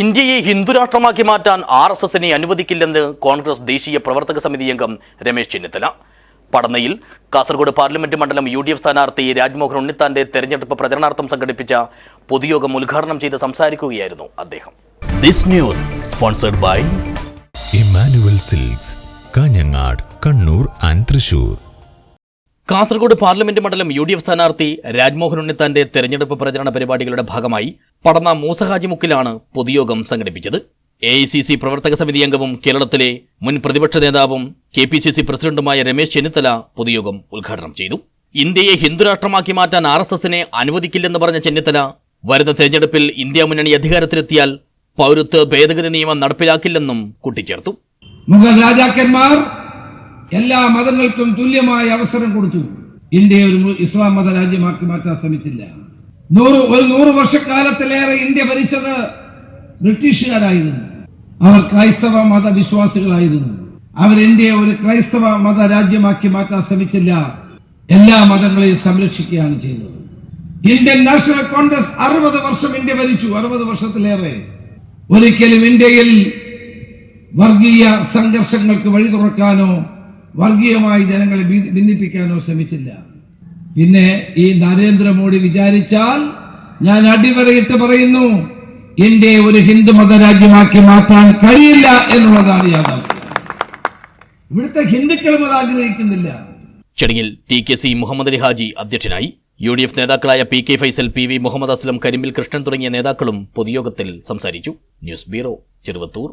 ഇന്ത്യയെ ഹിന്ദുരാഷ്ട്രമാക്കി മാറ്റാൻ R S എസിനെ അനുവദിക്കില്ലെന്ന് കോൺഗ്രസ് ദേശീയ പ്രവർത്തക സമിതി അംഗം രമേശ് ചെന്നിത്തല. പടന്നയിൽ കാസർഗോഡ് പാർലമെന്റ് മണ്ഡലം യു ഡി എഫ് സ്ഥാനാർത്ഥി രാജ്മോഹൻ ഉണ്ണിത്താന്റെ തെരഞ്ഞെടുപ്പ് പ്രചരണാർത്ഥം സംഘടിപ്പിച്ച പൊതുയോഗം ഉദ്ഘാടനം ചെയ്ത് സംസാരിക്കുകയായിരുന്നു അദ്ദേഹം. This news sponsored by Emmanuel Silks Kanhangad Kannur and Thrissur Kasaragod parliament മണ്ഡലം യു ഡി എഫ് സ്ഥാനാർത്ഥി രാജ്മോഹൻ ഉണ്ണിത്താന്റെ തെരഞ്ഞെടുപ്പ് പ്രചരണ പരിപാടികളുടെ ഭാഗമായി പടന്ന മൂസഹാജിമുക്കിലാണ് പൊതുയോഗം സംഘടിപ്പിച്ചത്. എ ഐ സി സി പ്രവർത്തക സമിതി അംഗവും കേരളത്തിലെ മുൻ പ്രതിപക്ഷ നേതാവും കെ പി സി സി പ്രസിഡന്റുമായ രമേശ് ചെന്നിത്തല പൊതുയോഗം ഉദ്ഘാടനം ചെയ്തു. ഇന്ത്യയെ ഹിന്ദുരാഷ്ട്രമാക്കി മാറ്റാൻ ആർ എസ് എസിനെ അനുവദിക്കില്ലെന്ന് പറഞ്ഞ ചെന്നിത്തല വരുന്ന തെരഞ്ഞെടുപ്പിൽ ഇന്ത്യ മുന്നണി അധികാരത്തിലെത്തിയാൽ പൗരത്വ ഭേദഗതി നിയമം നടപ്പിലാക്കില്ലെന്നും കൂട്ടിച്ചേർത്തു. മുഗൾ രാജാക്കന്മാർ എല്ലാ മതങ്ങൾക്കും തുല്യമായ അവസരം കൊടുത്തു. ഇന്ത്യ ഒരു ഇസ്ലാം മത രാജ്യമാക്കി മാറ്റാൻ ശ്രമിച്ചില്ല. നൂറ് ഒരു നൂറ് വർഷക്കാലത്തിലേറെ ഇന്ത്യ ഭരിച്ചത് ബ്രിട്ടീഷുകാരായിരുന്നു. അവർ ക്രൈസ്തവ മതവിശ്വാസികളായിരുന്നു. അവർ ഇന്ത്യയെ ഒരു ക്രൈസ്തവ മത രാജ്യമാക്കി മാറ്റാൻ ശ്രമിച്ചില്ല. എല്ലാ മതങ്ങളെയും സംരക്ഷിക്കുകയാണ് ചെയ്തത്. ഇന്ത്യൻ നാഷണൽ കോൺഗ്രസ് അറുപത് വർഷം ഇന്ത്യ ഭരിച്ചു. അറുപത് വർഷത്തിലേറെ. ഒരിക്കലും ഇന്ത്യയിൽ വർഗീയ സംഘർഷങ്ങൾക്ക് വഴി തുറക്കാനോ വർഗീയമായി ജനങ്ങളെ ഭിന്നിപ്പിക്കാനോ ശ്രമിച്ചില്ല. പിന്നെ ഈ നരേന്ദ്രമോദി വിചാരിച്ചാൽ ഞാൻ അടിവരയിട്ട് പറയുന്നു ഇന്ത്യയെ ഒരു ഹിന്ദു മതരാജ്യമാക്കി മാറ്റാൻ കഴിയില്ല എന്നുള്ളതാണ് യാഥാർത്ഥ്യം. ഇവിടുത്തെ ഹിന്ദുക്കളും അത് ആഗ്രഹിക്കുന്നില്ല. ചടങ്ങിൽ T K C Muhammad Ali Haji അധ്യക്ഷനായി യു ഡി എഫ് നേതാക്കളായ P K Faisal P V Muhammad Aslam Karimbil Krishnan തുടങ്ങിയ നേതാക്കളും പൊതുയോഗത്തിൽ സംസാരിച്ചു. News bureau Cheruvathur.